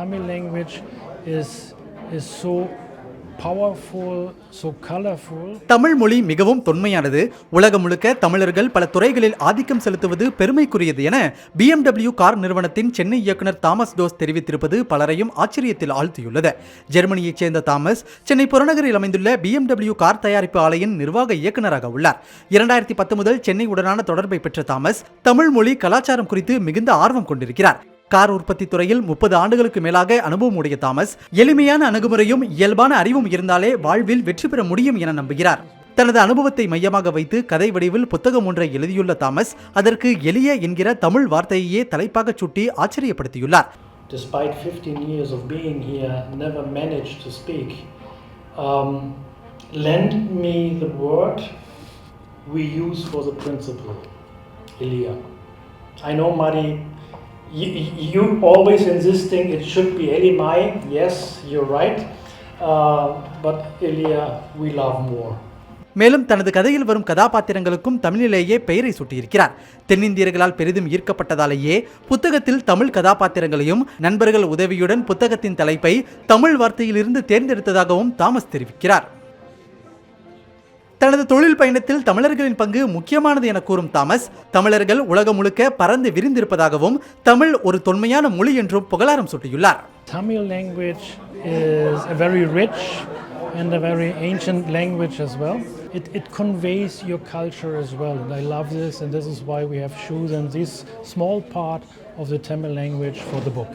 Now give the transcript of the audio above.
Tamil language is, is so powerful, so colorful. Tamil மொழி மிகவும் தொன்மையானது. உலகம் முழுக்க தமிழர்கள் பல துறைகளில் ஆதிக்கம் செலுத்துவது பெருமைக்குரியது என பிஎம்டபிள்யூ கார் நிறுவனத்தின் சென்னை இயக்குனர் தாமஸ் டோஸ் தெரிவித்திருப்பது பலரையும் ஆச்சரியத்தில் ஆழ்த்தியுள்ளது. ஜெர்மனியைச் சேர்ந்த தாமஸ் சென்னை புறநகரில் அமைந்துள்ள பிஎம்டபிள்யூ கார் தயாரிப்பு ஆலையின் நிர்வாக இயக்குநராக உள்ளார். இரண்டாயிரத்தி பத்து முதல் சென்னை உடனான தொடர்பை பெற்ற தாமஸ் தமிழ் மொழி கலாச்சாரம் குறித்து மிகுந்த ஆர்வம் கொண்டிருக்கிறார். கார் உற்பத்தி துறையில் முப்பது ஆண்டுகளுக்கு மேலாக அனுபவம் உடைய தாமஸ் எளிமையான அணுகுமுறையும் இயல்பான அறிவும் இருந்தாலே வாழ்வில் வெற்றி பெற முடியும் என நம்புகிறார் தனது அனுபவத்தை மையமாக வைத்து கதை வடிவில் புத்தகம் ஒன்றை எழுதியுள்ள தாமஸ் அதற்கு எளிய என்கிற தமிழ் வார்த்தையையே தலைப்பாக சுட்டி ஆச்சரியப்படுத்தியுள்ளார் Despite 15 years of being here, never managed to speak. Um, lend me the word we use for the principle, Elia. I know, Mari, you, you always insisting it should be Elimai. Yes, you're right. Uh, but Ilya, we love more. மேலும் தனது கதையில் வரும் கதாபாத்திரங்களுக்கும் தமிழிலேயே பெயரை சூட்டியிருக்கிறார் தென்னிந்தியர்களால் பெரிதும் ஈர்க்கப்பட்டதாலேயே புத்தகத்தில் தமிழ் கதாபாத்திரங்களையும் நண்பர்கள் உதவியுடன் புத்தகத்தின் தலைப்பை தமிழ் வார்த்தையிலிருந்து தேர்ந்தெடுத்ததாகவும் தாமஸ் தெரிவிக்கிறார் தனது தொழில் பயணத்தில் தமிழர்களின் பங்கு முக்கியமானது என கூறும் தாமஸ் தமிழர்கள் உலகம் முழுக்க பறந்து விரிந்திருப்பதாகவும் தமிழ் ஒரு தொன்மையான மொழி என்றும் புகழாரம் சூட்டியுள்ளார் Tamil language is a very rich and a very ancient language as well. It, it conveys your culture as well, and I love this, and this is why we have chosen this small part of the Tamil language for the book.